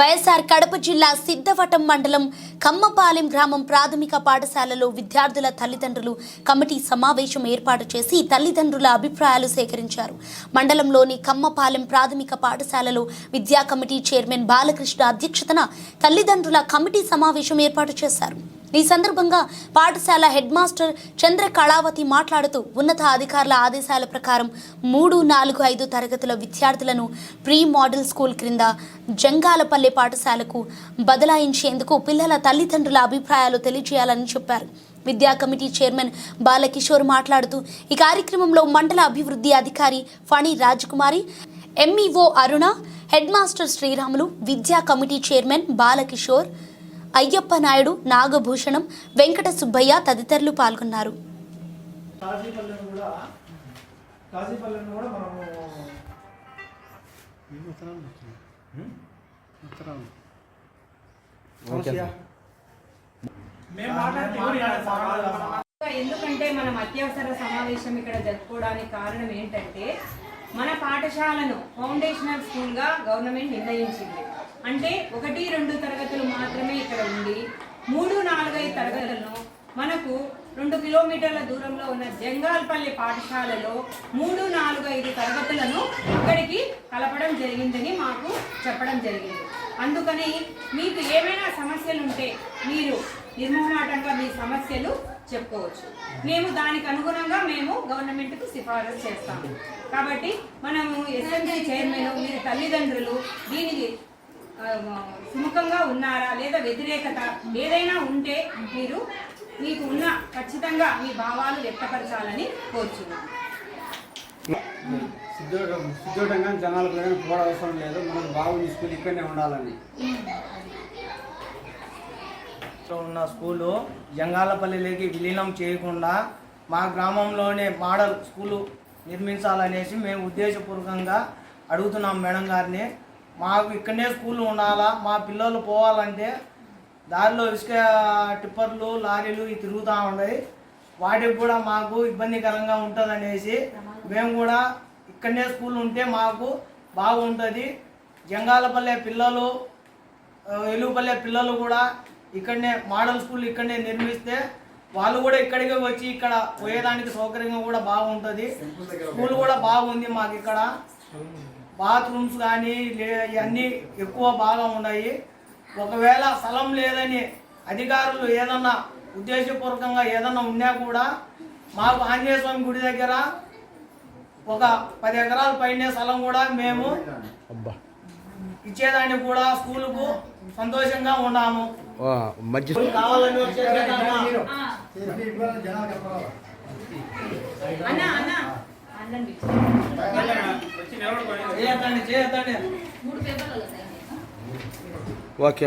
వైఎస్ఆర్ కడప జిల్లా సిద్ధవటం మండలం కమ్మపాలెం గ్రామం ప్రాథమిక పాఠశాలలో విద్యార్థుల తల్లిదండ్రులు కమిటీ సమావేశం ఏర్పాటు చేసి తల్లిదండ్రుల అభిప్రాయాలు సేకరించారు. మండలంలోని కమ్మపాలెం ప్రాథమిక పాఠశాలలో విద్యా కమిటీ చైర్మన్ బాలకృష్ణ అధ్యక్షతన తల్లిదండ్రుల కమిటీ సమావేశం ఏర్పాటు చేశారు. ఈ సందర్భంగా పాఠశాల హెడ్ మాస్టర్ చంద్ర కళావతి మాట్లాడుతూ ఉన్నత అధికారుల ఆదేశాల ప్రకారం మూడు నాలుగు ఐదు తరగతుల విద్యార్థులను ప్రీ మోడల్ స్కూల్ క్రింద జంగాలపల్లె పాఠశాలకు బదలాయించేందుకు పిల్లల తల్లిదండ్రుల అభిప్రాయాలు తెలియజేయాలని చెప్పారు. విద్యా కమిటీ చైర్మన్ బాలకిషోర్ మాట్లాడుతూ ఈ కార్యక్రమంలో మండల అభివృద్ధి అధికారి Phani Rajakumari MEO Aruna head master Sriramulu విద్యా కమిటీ చైర్మన్ బాలకిషోర్ అయ్యప్ప నాయుడు నాగభూషణం వెంకట సుబ్బయ్య తదితరులు పాల్గొన్నారు. కాజీపల్లెను కూడా కాజీపల్లెను కూడా మనము సమస్య మేము మాట్లాడితే ఎందుకంటే మనం అత్యవసర సమావేశం ఇక్కడ జరుపుకోవడానికి కారణం ఏంటంటే మన పాఠశాలను ఫౌండేషనల్ స్కూల్గా గవర్నమెంట్ నిర్ణయించింది. అంటే ఒకటి రెండు తరగతులు మాత్రమే ఇక్కడ ఉండి మూడు నాలుగైదు తరగతులను మనకు రెండు కిలోమీటర్ల దూరంలో ఉన్న జంగాల్పల్లి పాఠశాలలో మూడు నాలుగు ఐదు తరగతులను ఇక్కడికి కలపడం జరిగిందని మాకు చెప్పడం జరిగింది. అందుకని మీకు ఏమైనా సమస్యలు ఉంటే మీరు నిర్మోహమాటంగా మీ సమస్యలు చెప్పుకోవచ్చు. మేము దానికి అనుగుణంగా మేము గవర్నమెంట్కు సిఫారసు చేస్తాము. కాబట్టి మనము ఎస్ఎంసీ చైర్మన్ మీరు తల్లిదండ్రులు దీనికి సుముఖంగా ఉన్నారా లేదా వ్యతిరేకత ఏదైనా ఉంటే మీరు మీకు ఉన్న ఖచ్చితంగా మీ భావాలు వ్యక్తపరచాలని కోరుచున్నాను. జనాలకు కానీ పోవడం అవసరం లేదు. మనకు బాగుంది స్కూల్ ఇక్కడనే ఉండాలని. ఉన్న స్కూలు జంగాలపల్లిలోకి విలీనం చేయకుండా మా గ్రామంలోనే మోడల్ స్కూలు నిర్మించాలనేసి మేము ఉద్దేశపూర్వకంగా అడుగుతున్నాం మేడం గారిని. మాకు ఇక్కడనే స్కూల్ ఉండాలా? మా పిల్లలు పోవాలంటే దారిలో ఇసుక టిప్పర్లు లారీలు ఇవి తిరుగుతూ ఉన్నాయి వాటికి కూడా మాకు ఇబ్బందికరంగా ఉంటుందనేసి మేము కూడా ఇక్కడనే స్కూల్ ఉంటే మాకు బాగుంటుంది. జంగాలపల్లె పిల్లలు ఎలుగుపల్లె పిల్లలు కూడా ఇక్కడనే మోడల్ స్కూల్ ఇక్కడనే నిర్మిస్తే వాళ్ళు కూడా ఇక్కడికే వచ్చి ఇక్కడ పోయేదానికి సౌకర్యంగా కూడా బాగుంటుంది. స్కూల్ కూడా బాగుంది మాకు ఇక్కడ. బాత్రూమ్స్ కానీ ఇవన్నీ ఎక్కువ బాగా ఉన్నాయి. ఒకవేళ స్థలం లేదని అధికారులు ఏదన్నా ఉద్దేశపూర్వకంగా ఏదన్నా ఉన్నా కూడా మాకు ఆంజనేయ స్వామి గుడి దగ్గర ఒక పది ఎకరాల పైనే స్థలం కూడా మేము ఇచ్చేదానికి కూడా స్కూలుకు సంతోషంగా ఉన్నాము. మంచి కావాలని. అన్న. అన్న. ఓకే.